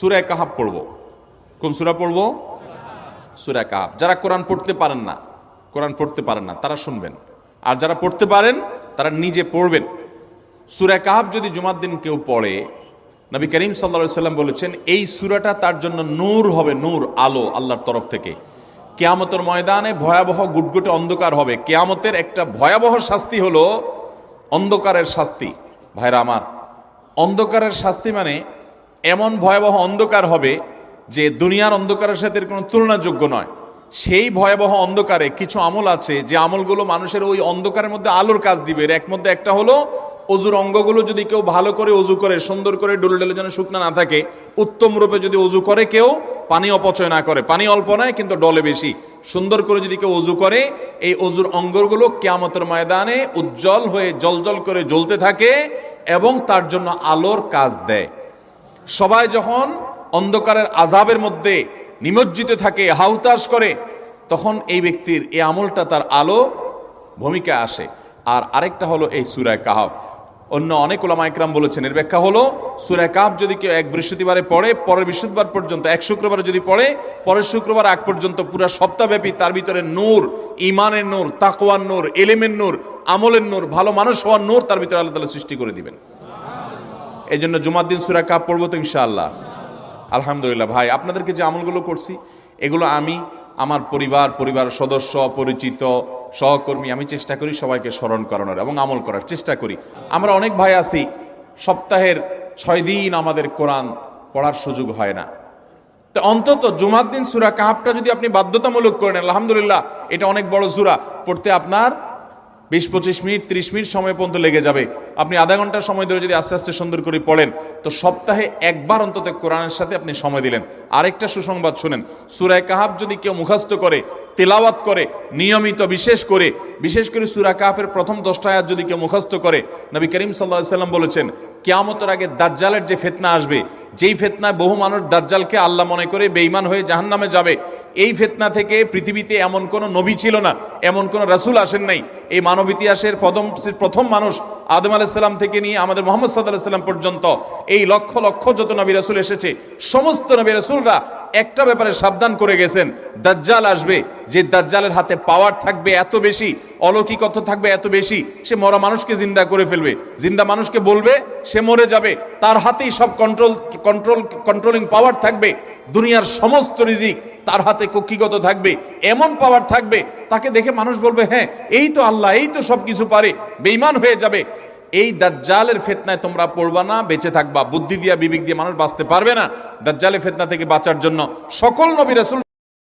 সুরায় কাহাব পড়ব। কোন সুরা পড়ব? সুরায় কাহাব। যারা কোরআন পড়তে পারেন না, কোরআন পড়তে পারেন না, তারা শুনবেন। আর যারা পড়তে পারেন, তারা নিজে পড়বেন। সুরায় কাহাব যদি জুমার দিন কেউ পড়ে, নবী করিম সাল্লা সাল্লাম বলেছেন, এই সুরাটা তার জন্য নূর হবে, নূর, আলো আল্লাহর তরফ থেকে। কেয়ামতের ময়দানে ভয়াবহ গুটগুটে অন্ধকার হবে। কেয়ামতের একটা ভয়াবহ শাস্তি হলো অন্ধকারের শাস্তি। ভাইরা আমার, অন্ধকারের শাস্তি মানে এমন ভয়াবহ অন্ধকার হবে যে দুনিয়ার অন্ধকারের সাথে কোনো তুলনাযোগ্য নয়। সেই ভয়াবহ অন্ধকারে কিছু আমল আছে যে আমলগুলো মানুষের ওই অন্ধকারের মধ্যে আলোর কাজ দিবে। এর এক মধ্যে একটা হলো অজুর অঙ্গগুলো যদি কেউ ভালো করে অজু করে, সুন্দর করে ডুলে ডুলে যেন শুকনা না থাকে, উত্তম রূপে যদি অজু করে কেউ, পানি অপচয় না করে। পানি অল্প নয়, কিন্তু ডলে বেশি। সুন্দর করে যদি কেউ অজু করে, এই অজুর অঙ্গগুলো কেয়ামতের ময়দানে উজ্জ্বল হয়ে জলজল করে জ্বলতে থাকে এবং তার জন্য আলোর কাজ দেয়। সবাই যখন অন্ধকারের আজাবের মধ্যে নিমজ্জিত থাকে হাউতাস করে, তখন এই ব্যক্তির এই আমলটা তার আলো ভূমিকা আসে। আর আরেকটা হলো এই সুরায় কাহাফ। অন্য অনেক ওলামা একরাম বলেছেন, এর ব্যাখ্যা হলো, সুরায় কাহাফ যদি কেউ এক বৃহস্পতিবারে পড়ে, পরের বৃহস্পতিবার পর্যন্ত, এক শুক্রবারে যদি পড়ে, পরের শুক্রবার আগ পর্যন্ত পুরো সপ্তাহব্যাপী তার ভিতরে নূর ইমানের নূর, তাকওয়ার নূর, এলেমের নূর, আমলের নূর, ভালো মানুষ হওয়ার নূর তার ভিতরে আল্লাহ তালা সৃষ্টি করে দিবেন। এই জন্য জুমার দিন সুরা কাপ পড়ব তো ইনশাআল্লাহ। আলহামদুলিল্লাহ ভাই, আপনাদেরকে যে আমলগুলো করছি, এগুলো আমি, আমার পরিবার পরিবার সদস্য, পরিচিত, সহকর্মী, আমি চেষ্টা করি সবাইকে স্মরণ করানোর এবং আমল করার, চেষ্টা করি। আমরা অনেক ভাই আছি, সপ্তাহের ছয় দিন আমাদের কোরআন পড়ার সুযোগ হয় না। তো অন্তত জুমার দিন সুরা কাহাবটা যদি আপনি বাধ্যতামূলক করেন আলহামদুলিল্লাহ, এটা অনেক বড় সুরা। পড়তে আপনার বিশ পঁচিশ মিনিট, ত্রিশ মিনিট সময় পর্যন্ত লেগে যাবে। আপনি আধা ঘণ্টার সময় ধরে যদি আস্তে আস্তে সুন্দর করে পড়েন, তো সপ্তাহে একবার অন্তত কোরআনের সাথে আপনি সময় দিলেন। আরেকটা সুসংবাদ শুনেন। সুরায় কাহাব যদি কেউ মুখস্থ করে, তেলাওয়াত করে, নিয়মিত বিশেষ করে বিশেষ করে সুরা কাহাফের প্রথম দশটা আয়াত যদি কেউ মুখস্থ করে, নবী করিম সাল্লাহ সাল্লাম বলেছেন কেয়ামতের আগে দাজ্জালের যে ফেতনা আসবে, যেই ফেতনায় বহু মানুষ দাজ্জালকে আল্লাহ মনে করে বেইমান হয়ে জাহান্নামে যাবে, এই ফেতনা থেকে পৃথিবীতে এমন কোনো নবী ছিল না, এমন কোনো রাসুল আসেন নাই। এই মানব ইতিহাসের প্রথম প্রথম মানুষ আদম আলাইসাল্লাম থেকে নিয়ে আমাদের মোহাম্মদ সাল্লাহ সাল্লাম পর্যন্ত এই লক্ষ লক্ষ যত নবী রাসূল এসেছে, সমস্ত নবী রাসূলরা একটা ব্যাপারে সাবধান করে গেছেন, দাজ্জাল আসবে, যে দাজ্জালের হাতে পাওয়ার থাকবে এত বেশি, অলৌকিকত্ব থাকবে এত বেশি, সে মরা মানুষকে জিন্দা করে ফেলবে। জিন্দা মানুষকে বলবে, সে মরে যাবে, তার হাতেই সব কন্ট্রোল কন্ট্রোল কন্ট্রোলিং পাওয়ার থাকবে দুনিয়ার সমস্ত রিজিক তার হাতে কক্ষিগত থাকবে, এমন পাওয়ার থাকবে, তাকে দেখে মানুষ বলবে হ্যাঁ এই তো আল্লাহ, এই তো সব কিছু পারে বেইমান হয়ে যাবে। এই দাজ্জালের ফেতনায় তোমরা পড়বা না, বেঁচে থাকবা। বুদ্ধি দিয়া বিবেক দিয়ে মানুষ বাঁচতে পারবে না। দাজ্জালের ফেতনা থেকে বাঁচার জন্য সকল নবী রাসূল